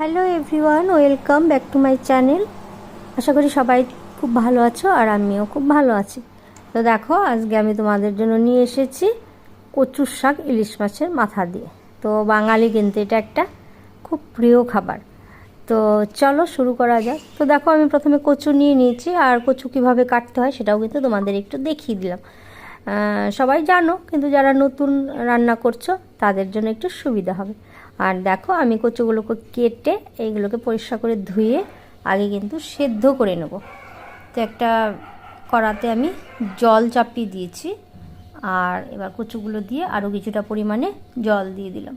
Hello everyone welcome back to my channel আশা করি সবাই খুব ভালো আছো আর আমিও খুব ভালো আছি। তো দেখো, আজকে আমি তোমাদের জন্য নিয়ে এসেছি কচুর শাক ইলিশ মাছের মাথা দিয়ে। তো বাঙালি কিন্তু এটা একটা খুব প্রিয় খাবার। তো চলো শুরু করা যাক। তো দেখো, আমি প্রথমে কচু নিয়ে নিয়েছি আর কচু কীভাবে কাটতে হয় সেটাও কিন্তু তোমাদের একটু দেখিয়ে দিলাম। সবাই জানো, কিন্তু যারা নতুন রান্না করছ, তাদের জন্য একটু সুবিধা হবে। আর দেখো, আমি কচুগুলোকে কেটে এইগুলোকে পরিষ্কার করে ধুয়ে আগে কিন্তু সেদ্ধ করে নেব। তো একটা কড়াতে আমি জল চাপিয়ে দিয়েছি, আর এবার কচুগুলো দিয়ে আরও কিছুটা পরিমাণে জল দিয়ে দিলাম।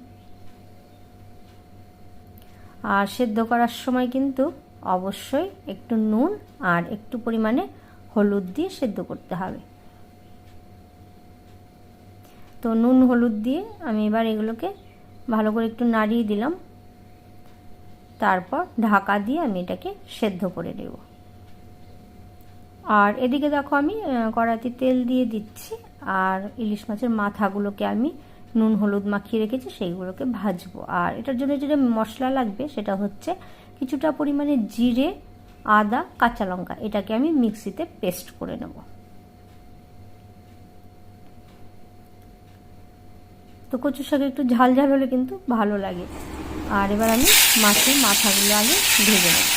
আর সেদ্ধ করার সময় কিন্তু অবশ্যই একটু নুন আর একটু পরিমাণে হলুদ দিয়ে সেদ্ধ করতে হবে। তো নুন, হলুদ দিয়ে আমি এবার এগুলোকে ভালো করে একটু নাড়িয়ে দিলাম। তারপর ঢাকা দিয়ে আমি এটাকে সেদ্ধ করে নেব। আর এদিকে দেখো আমি কড়াইতে তেল দিয়ে দিচ্ছি, আর ইলিশ মাছের মাথাগুলোকে আমি নুন, হলুদ মাখিয়ে রেখেছি, সেইগুলোকে ভাজবো। আর এটার জন্য যেটা মশলা লাগবে সেটা হচ্ছে কিছুটা পরিমাণে জিরে, আদা, কাঁচা লঙ্কা, এটাকে আমি মিক্সিতে পেস্ট করে নেব। তো কচুর শাকে একটু ঝাল ঝাল হলে কিন্তু ভালো লাগে। আর এবার আমি মাছের মাথাগুলো আগে ভেজে নেব।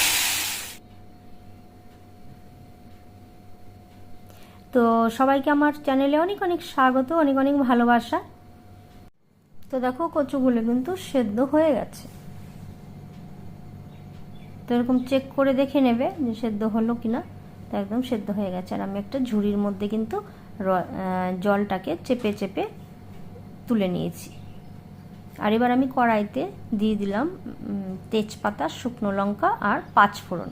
তো সবাইকে আমার চ্যানেলে অনেক অনেক স্বাগত, অনেক অনেক ভালোবাসা। তো দেখো কচুগুলো কিন্তু সেদ্ধ হয়ে গেছে। তো এরকম চেক করে দেখে নেবে যে সেদ্ধ হলো কিনা। তো একদম সেদ্ধ হয়ে গেছে। আর আমি একটা ঝুড়ির মধ্যে কিন্তু জলটাকে চেপে চেপে তুলে নিয়েছি। আর এবার আমি কড়াইতে দিয়ে দিলাম তেজপাতা, শুকনো লঙ্কা আর পাঁচ ফোড়ন।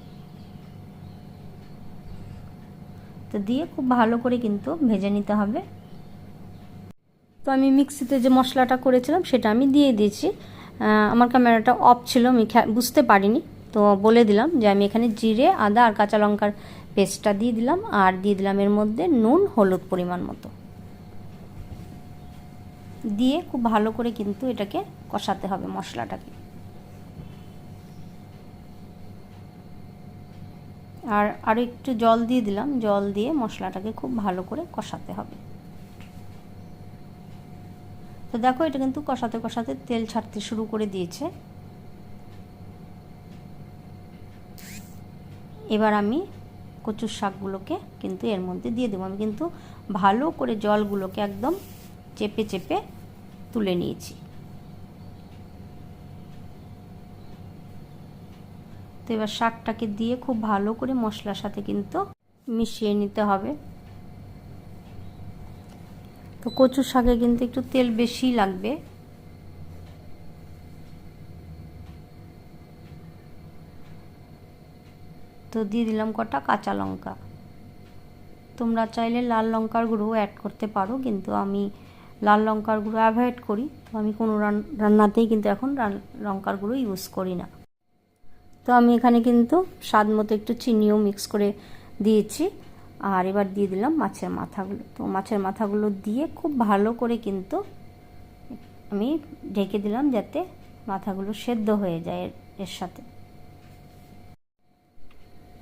তো দিয়ে খুব ভালো করে কিন্তু ভেজে নিতে হবে। তো আমি মিক্সিতে যে মশলাটা করেছিলাম সেটা আমি দিয়ে দিয়েছি। আমার ক্যামেরাটা অফ ছিল, আমি বুঝতে পারিনি। তো বলে দিলাম যে আমি এখানে জিরে, আদা আর কাঁচা লঙ্কার পেস্টটা দিয়ে দিলাম। আর দিয়ে দিলাম এর মধ্যে নুন, হলুদ পরিমাণ মতো। দিয়ে খুব ভালো করে কিন্তু এটাকে কষাতে হবে মশলাটাকে। আর আরও একটু জল দিয়ে দিলাম, জল দিয়ে মশলাটাকে খুব ভালো করে কষাতে হবে। তো দেখো এটা কিন্তু কষাতে কষাতে তেল ছাড়তে শুরু করে দিয়েছে। এবার আমি কচুর শাকগুলোকে কিন্তু এর মধ্যে দিয়ে দেবো। আমি কিন্তু ভালো করে জলগুলোকে একদম চেপে চেপে তুলে নিয়েছি। তো এবার শাকটাকে দিয়ে খুব ভালো করে মশলার সাথে কিন্তু মিশিয়ে নিতে হবে। তো কচুর শাকে কিন্তু একটু তেল বেশি লাগবে। তো দিয়ে দিলাম কটা কাঁচা লঙ্কা। তোমরা চাইলে লাল লঙ্কার গুঁড়ো অ্যাড করতে পারো, কিন্তু আমি লাল লঙ্কার গুঁড়ো অ্যাভয়েড করি। তো আমি কোনো রান্নাতেই কিন্তু এখন লঙ্কার গুঁড়ো ইউজ করি না। তো আমি এখানে কিন্তু স্বাদ মতো একটু চিনিও মিক্স করে দিয়েছি। আর এবার দিয়ে দিলাম মাছের মাথাগুলো। তো মাছের মাথাগুলো দিয়ে খুব ভালো করে কিন্তু আমি ঢেকে দিলাম যাতে মাথাগুলো সেদ্ধ হয়ে যায় এর সাথে।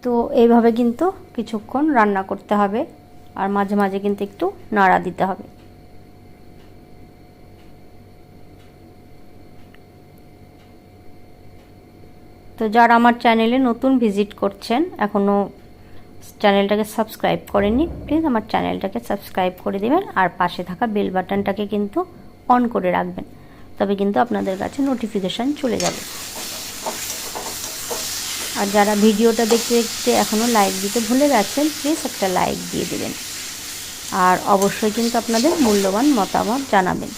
তো এইভাবে কিন্তু কিছুক্ষণ রান্না করতে হবে। আর মাঝে মাঝে কিন্তু একটু নাড়া দিতে হবে। তো যারা আমার চ্যানেলে নতুন ভিজিট করছেন এখনও চ্যানেলটাকে সাবস্ক্রাইব করেননি প্লিজ আমার চ্যানেলটাকে সাবস্ক্রাইব করে দেবেন আর পাশে থাকা বেল বাটনটাকে কিন্তু অন করে রাখবেন। তবে কিন্তু আপনাদের কাছে নোটিফিকেশান চলে যাবে। আর যারা ভিডিওটা দেখতে দেখতে এখনও লাইক দিতে ভুলে গেছেন প্লিজ একটা লাইক দিয়ে দেবেন। আর অবশ্যই কিন্তু আপনাদের মূল্যবান মতামত জানাবেন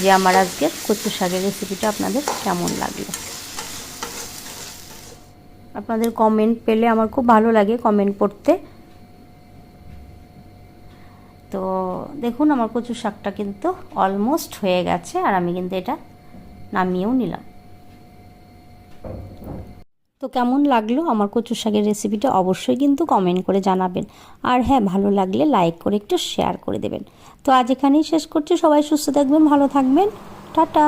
যে আমার আজকের কচু শাকের রেসিপিটা আপনাদের কেমন লাগল। আপনাদের কমেন্ট পেলে আমার খুব ভালো লাগে কমেন্ট পড়তে। তো দেখুন, আমার কচু শাকটা কিন্তু অলমোস্ট হয়ে গেছে আর আমি কিন্তু এটা নামিয়েও নিলাম। তো কেমন লাগল আমার কচু শাকের রেসিপিটা অবশ্যই কিন্তু কমেন্ট করে জানাবেন। আর হ্যাঁ ভালো লাগলে লাইক করে একটু শেয়ার করে দেবেন। তো আজ এখানেই শেষ করছি। সবাই সুস্থ থাকবেন, ভালো থাকবেন। টাটা!